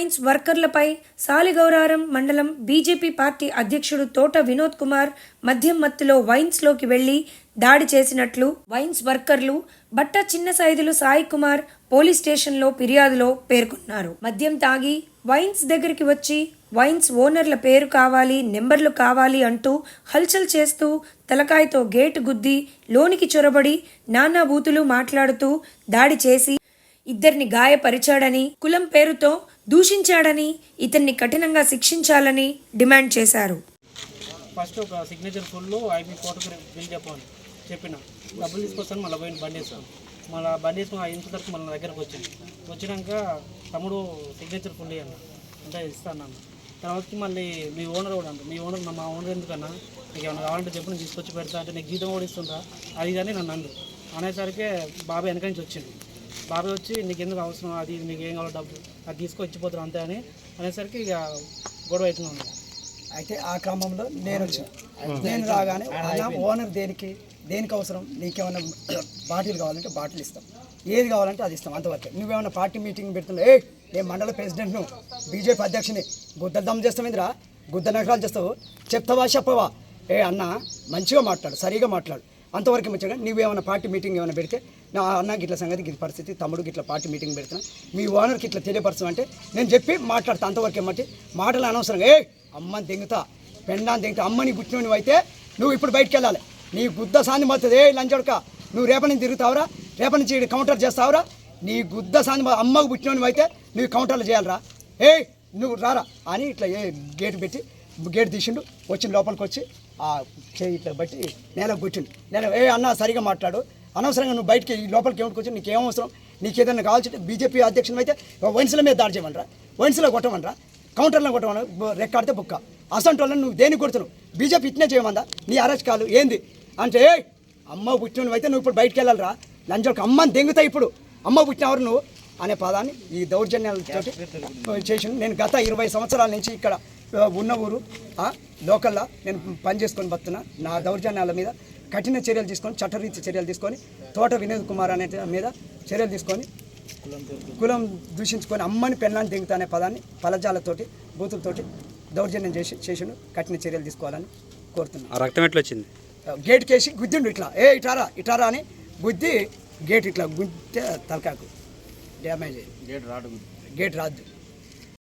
Wines వర్కర్లపై సాలిగౌరారం మండలం BJP party అధ్యక్షుడు తోట వినోద్ కుమార్ మద్యం మత్తులో వైన్స్లోకి వెళ్ళి దాడి చేసినట్లు వైన్స్ వర్కర్లు బట్ట చిన్న సైదులు సాయి కుమార్ పోలీస్ స్టేషన్లో ఫిర్యాదులో పేర్కొన్నారు. మద్యం తాగి వైన్స్ దగ్గరికి వచ్చి వైన్స్ ఓనర్ల పేరు కావాలి నెంబర్లు కావాలి అంటూ హల్చల్ చేస్తూ తలకాయతో గేటు గుద్ది లోనికి చొరబడి నానా బూతులు మాట్లాడుతూ దాడి చేసి ఇద్దరిని గాయపరిచాడని కులం పేరుతో దూషించాడని ఇతన్ని కఠినంగా శిక్షించాలని డిమాండ్ చేశారు. ఫస్ట్ ఒక signature full IP photography bill చెప్పాలి చెప్పిన. డబ్బులు తీసుకొస్తాను మళ్ళీ పోయిన బండి వేసాను మళ్ళీ బండి వేసుకుని ఇంత నిమిషాల మన దగ్గరకు వచ్చింది. వచ్చినాక తమ్ముడు సిగ్నేచర్ ఫుల్ అన్న అంటే ఇస్తాను అన్న. తర్వాతకి మళ్ళీ మీ ఓనర్ కూడా అంట. మీ ఓనర్ మా ఓనర్ ఎందుకన్నా? నీకు ఏమైనా కావాలంటే చెప్పు నేను తీసుకొచ్చి పెడతా అంటే నీకు జీతం కూడా ఇస్తుందా? అది కానీ నన్ను అందు. అనేసరికి బాబాయ్ వెనక నుంచి వచ్చింది. బాబాయ్ వచ్చి నీకు ఎందుకు అవసరం? అది నీకు ఏం కావాలో డబ్బు అది తీసుకొచ్చిపోతారు అంతే అని అనేసరికి ఇక గొడవ అవుతుంది అయితే ఆ క్రమంలో నేను వచ్చాను నేను రాగానే ఓనర్ దేనికి? దేనికి అవసరం? నీకేమైనా బాటిల్ కావాలంటే బాటిల్ ఇస్తాం. ఏది కావాలంటే అది ఇస్తాం అంతవరకు. నువ్వేమైనా పార్టీ మీటింగ్ పెడుతున్నావు ఏ నేను మండల ప్రెసిడెంట్ను బీజేపీ అధ్యక్షుని. గుద్ద దమ్ చేస్తామేంద్రా గుద్ద నగరాలు చేస్తావు. చెప్తావా చెప్పవా? ఏ అన్న మంచిగా మాట్లాడు సరిగా మాట్లాడు. అంతవరకు మంచిగా నువ్వేమైనా పార్టీ మీటింగ్ ఏమైనా పెడితే నా అన్నకి ఇట్లా సంగతి ఇది పరిస్థితి తమ్ముడికి ఇట్లా పార్టీ మీటింగ్ పెడుతున్నా. మీ ఓనర్కి ఇట్లా తెలియపరచమంటే నేను చెప్పి మాట్లాడతా అంతవరకు ఏమంటే మాటలు అనవసరంగా ఏ అమ్మని దింగుతా పెండాన్ని దింగుతా అమ్మని పుట్టినవి అయితే నువ్వు ఇప్పుడు బయటికి వెళ్ళాలి. నీ గుద్ద సాంది మొత్తది ఏ లంచడుక నువ్వు రేపటి నుంచి తిరుగుతావురా? రేపటి నుంచి కౌంటర్ చేస్తావురా? నీ గుద్ద సాంది అమ్మకు పుట్టినవి అయితే నువ్వు కౌంటర్లు చేయాలిరా. ఏ నువ్వు రారా అని ఇట్లా ఏ గేట్ పెట్టి గేట్ తీసిండు వచ్చిన లోపలికి వచ్చి చేయి ఇట్లా బట్టి నేలకు కూర్చుండు నేను ఏ అన్న సరిగా మాట్లాడు. అనవసరంగా నువ్వు బయటికి ఈ లోపలికి ఏమిటి కూర్చొని నీకేం అవసరం? నీకు ఏదైనా కావాల్సి బీజేపీ అధ్యక్షుని అయితే వైన్స్ల మీద దాడి చేయమనరా? వైన్స్లో కొట్టమనరా? కౌంటర్లో కొట్టమని రెక్కాడితే బుక్క. అసంటి వాళ్ళని నువ్వు దేనికి కొడుతున్నావు? బీజేపీ ఇట్నే చేయమందా? నీ అరచకాలు ఏంది? అంటే "ఏయ్, అమ్మ పుట్టినవి అయితే నువ్వు ఇప్పుడు బయటికి వెళ్ళాలిరా. లంచోకి అమ్మని దెంగుతాయి ఇప్పుడు. అమ్మ పుట్టినవారు నువ్వు అనే పదాన్ని ఈ దౌర్జన్యాలతో చేసి నేను గత ఇరవై సంవత్సరాల నుంచి ఇక్కడ ఆ, ఉన్న ఊరు ఆ, లోకల్లో నేను పని చేసుకొని బతున్నా నా దౌర్జన్యాల మీద కఠిన చర్యలు తీసుకొని చట్టరీతి చర్యలు తీసుకొని తోట వినోద్ కుమార్ అనే మీద చర్యలు తీసుకొని కులం దూషించుకొని అమ్మని పెళ్ళాన్ని దిగుతా అనే పదాన్ని పలజాలతోటి బూతులతోటి దౌర్జన్యం చేసి చేసిండు. కఠిన చర్యలు తీసుకోవాలని కోరుతున్నాను ఆ రక్తం ఎట్లా వచ్చింది గేట్ కేసి గుద్దిండు ఇట్లా. ఏ ఇటారా ఇటారా అని గుద్ది గేట్ ఇట్లా గుద్దితే తలకాకు డ్యామేజ్ అయ్యింది గేట్ రాదు గేట్ రాదు.